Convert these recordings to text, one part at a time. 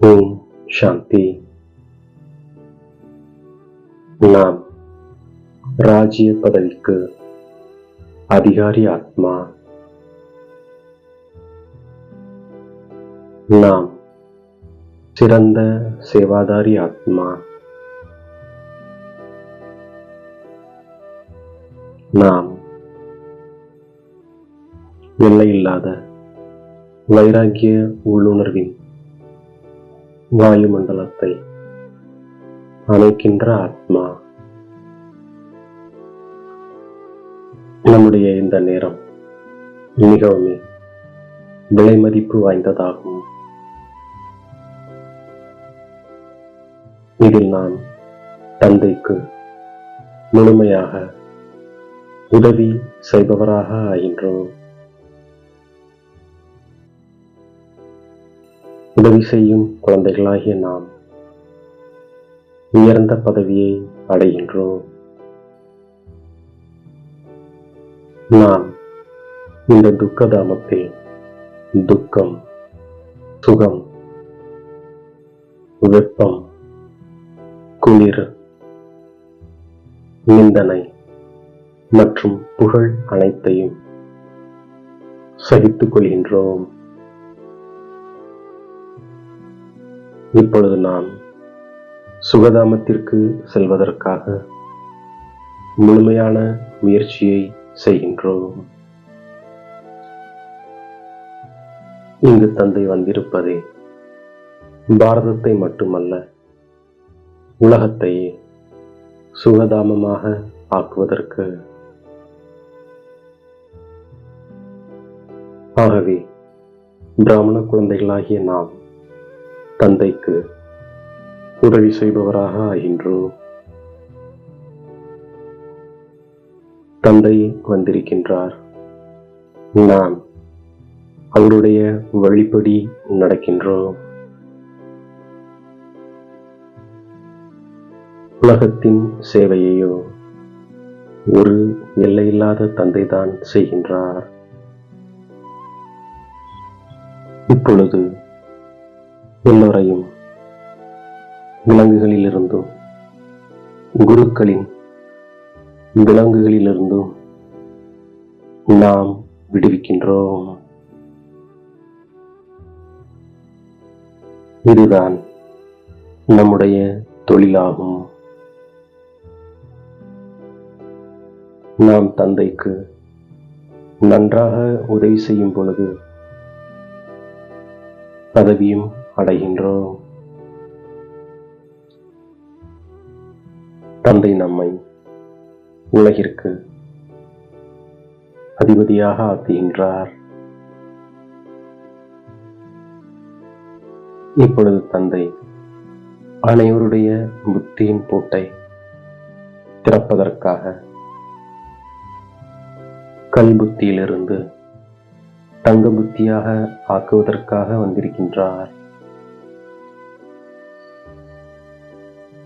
ஓம் சாந்தி. நாம் ராஜ்ய பதவிக்கு அதிகாரி ஆத்மா. நாம் சிறந்த சேவாதாரி ஆத்மா. நாம் எல்லையில்லாத வைராகிய உள்ளுணர்வின் வாயுமண்டலத்தை அணைக்கின்ற ஆத்மா. நம்முடைய இந்த நேரம் மிகவும் விலை மதிப்பு வாய்ந்ததாகும். இதில் நாம் தந்தைக்கு முழுமையாக உதவி செய்பவராக ஆகின்றோம். உதவி செய்யும் குழந்தைகளாகிய நாம் உயர்ந்த பதவியை அடைகின்றோம். நாம் இந்த துக்கதாமத்தில் துக்கம் சுகம் வெப்பம் குளிர் நிந்தனை மற்றும் புகழ் அனைத்தையும் சகித்துக் கொள்கின்றோம். இப்பொழுது நான் சுகதாமத்திற்கு செல்வதற்காக முழுமையான முயற்சியை செய்கின்றோம். இங்கு தந்தை வந்திருப்பதே பாரதத்தை மட்டுமல்ல உலகத்தையே சுகதாமமாக ஆக்குவதற்கு. ஆகவே பிராமண குழந்தைகளாகிய நாம் தந்தைக்கு உதவி செய்பவராக ஆகின்றோம். தந்தை வந்திருக்கின்றார். நாம் அவருடைய வழிப்படி நடக்கின்றோம். உலகத்தின் சேவையையோ ஒரு எல்லையில்லாத தந்தைதான் செய்கின்றார். இப்பொழுது எல்லோரையும் விலங்குகளிலிருந்தும் குருக்களின் விலங்குகளிலிருந்தும் நாம் விடுவிக்கின்றோம். இதுதான் நம்முடைய தொழிலாகும். நாம் தந்தைக்கு நன்றாக உதவி செய்யும் பொழுது பதவியும் அடைகின்றோம். தந்தை நம்மை உலகிற்கு அதிபதியாக ஆக்குகின்றார். இப்பொழுது தந்தை அனைவருடைய புத்தியின் பூட்டை திறப்பதற்காக கல் புத்தியிலிருந்து தங்க புத்தியாக ஆக்குவதற்காக வந்திருக்கின்றார்.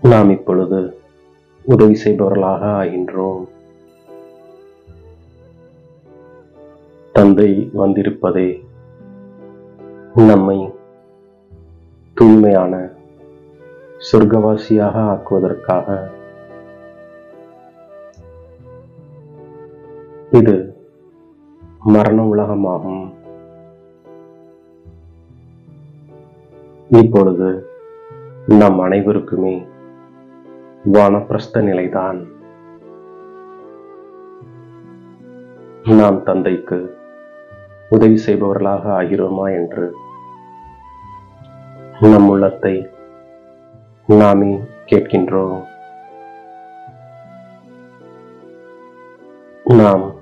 நாம் இப்பொழுது உதவி செய்பவர்களாக ஆகின்றோம். தந்தை வந்திருப்பதே நம்மை தூய்மையான சொர்க்கவாசியாக ஆக்குவதற்காக. இது மரண உலகமாகும். இப்பொழுது நம் அனைவருக்குமே வானப்பிரஸ்த நிலைதான் நாம் தந்தைக்கு உதவி செய்பவர்களாக ஆகிறோமா என்று நம் உள்ளத்தை நாமே கேட்கின்றோம். நாம்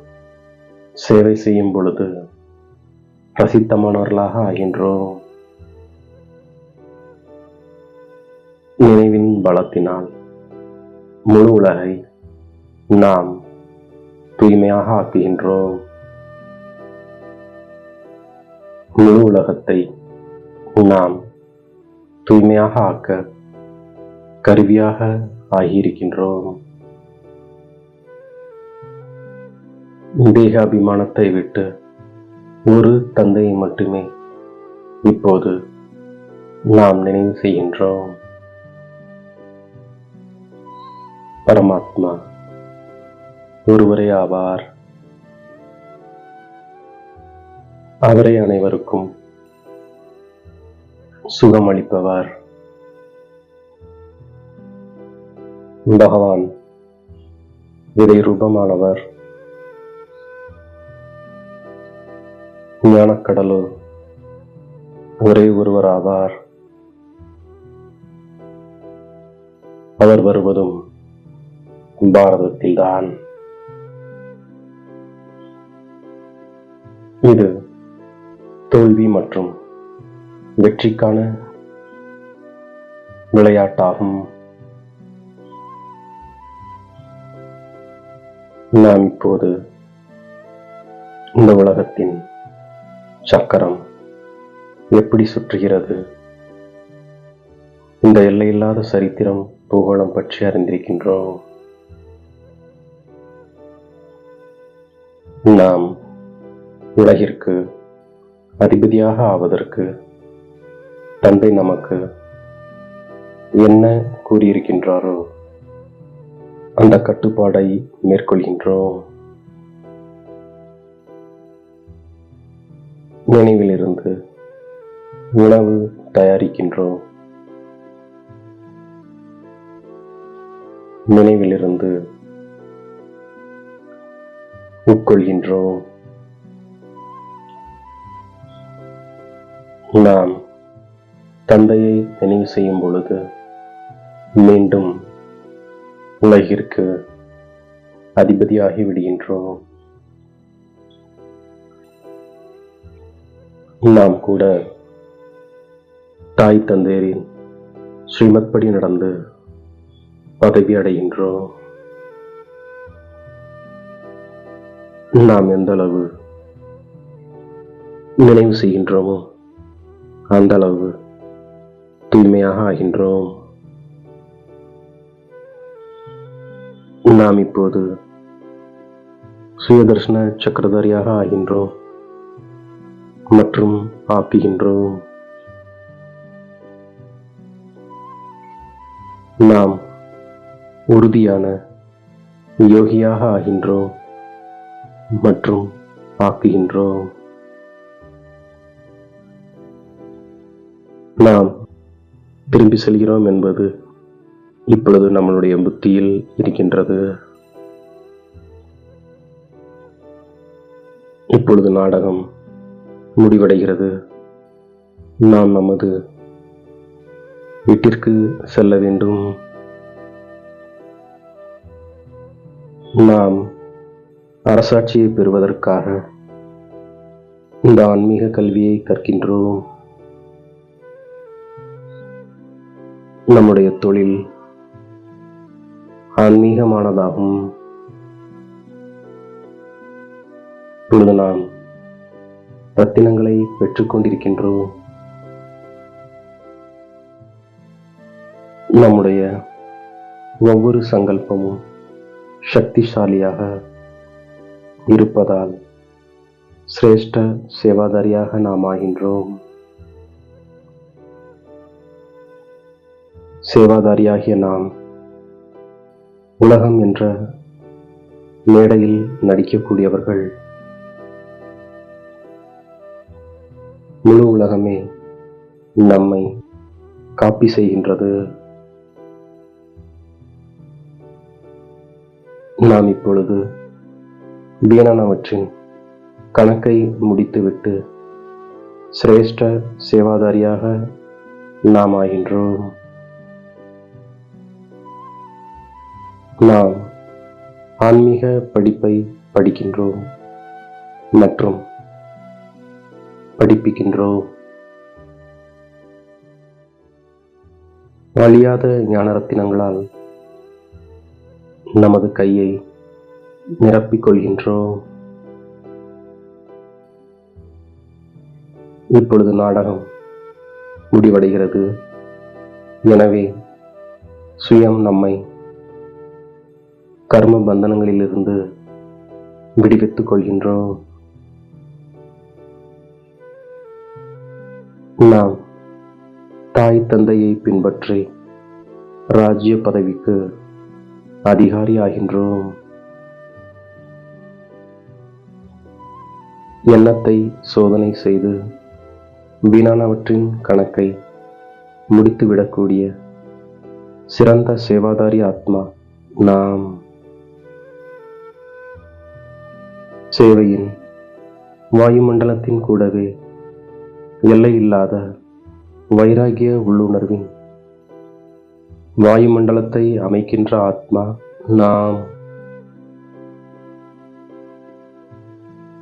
சேவை செய்யும் பொழுது பிரசித்தமானவர்களாக ஆகின்றோம். நினைவின் பலத்தினால் முழு உலகை நாம் தூய்மையாக ஆக்குகின்றோம். முழு உலகத்தை நாம் தூய்மையாக ஆக்க கருவியாக ஆகியிருக்கின்றோம். தேக அபிமானத்தை விட்டு ஒரு தந்தையை மட்டுமே இப்போது நாம் நினைவு செய்கின்றோம். பரமாத்மா ஒருவரே ஆவார். அவரே அனைவருக்கும் சுகமளிப்பவர் பகவான் விதை ரூபமானவர். ஞானக்கடலோ ஒரே ஒருவராவார். அவர் வருவதும் பாரதத்தில்தான் இது தோல்வி மற்றும் வெற்றிக்கான விளையாட்டாகும். நாம் இப்போது இந்த உலகத்தின் சக்கரம் எப்படி சுற்றுகிறது? இந்த எல்லையில்லாத சரித்திரம் பூகோளம் பற்றி அறிந்திருக்கின்றோம். நாம் உலகிற்கு அதிபதியாக ஆவதற்கு தந்தை நமக்கு என்ன கூறியிருக்கின்றாரோ அந்த கட்டுப்பாடை மேற்கொள்கின்றோம். நினைவிலிருந்து உணவு தயாரிக்கின்றோம். நினைவிலிருந்து உட்கொள்கின்றோம் நாம் தந்தையை நினைவு செய்யும் பொழுது மீண்டும் உலகிற்கு அதிபதியாகி விடுகின்றோம் நாம் கூட தாய் தந்தையரின் ஸ்ரீமத்படி நடந்து பதவி அடைகின்றோம். நாம் எந்த அளவு நினைவு செய்கின்றோமோ அந்த அளவு தூய்மையாக ஆகின்றோம். நாம் இப்போது சுயதர்ஷன சக்கரதாரியாக ஆகின்றோம் மற்றும் ஆக்குகின்றோம். நாம் உறுதியான யோகியாக ஆகின்றோம். மற்றும் ஆக்குகின்றோம். நாம் திரும்பி செல்கிறோம் என்பது இப்பொழுது நம்மளுடைய புத்தியில் இருக்கின்றது. இப்பொழுது நாடகம் முடிவடைகிறது. நாம் நமது வீட்டிற்கு செல்ல வேண்டும். நாம் அரசாட்சியை பெறுவதற்காக இந்த ஆன்மீக கல்வியை கற்கின்றோம். நம்முடைய தொழில் ஆன்மீகமானதாகும். இப்பொழுது நாம் ரத்தினங்களை பெற்றுக்கொண்டிருக்கின்றோம் நம்முடைய ஒவ்வொரு சங்கல்பமும் சக்திசாலியாக இருப்பதால் சிரேஷ்ட சேவாதாரியாக நாம் ஆகின்றோம். சேவாதாரியாகிய நாம் உலகம் என்ற மேடையில் நடிக்கக்கூடியவர்கள். முழு உலகமே நம்மை காப்பி செய்கின்றது. நாம் இப்பொழுது வீணானவற்றின் கணக்கை முடித்துவிட்டு சிரேஷ்ட சேவாதாரியாக நாம் ஆகின்றோம் நாம் ஆன்மீக படிப்பை படிக்கின்றோம் மற்றும் படிப்பிக்கின்றோம். அழியாத ஞானரத்தினங்களால் நமது கையை நிரப்பிக்கொள்கின்றோம். இப்பொழுது நாடகம் முடிவடைகிறது. எனவே சுயம் நம்மை கர்ம பந்தனங்களிலிருந்து விடுவித்துக் கொள்கின்றோம். நாம் தாய் தந்தையை பின்பற்றி ராஜ்ய பதவிக்கு அதிகாரி ஆகின்றோம் எண்ணத்தை சோதனை செய்து வீணானவற்றின் கணக்கை முடித்துவிடக்கூடிய சிறந்த சேவாதாரி ஆத்மா நாம். சேவையின் வாயுமண்டலத்தின் கூடவே எல்லையில்லாத வைராகிய உள்ளுணர்வின் வாயுமண்டலத்தை அமைக்கின்ற ஆத்மா நாம்.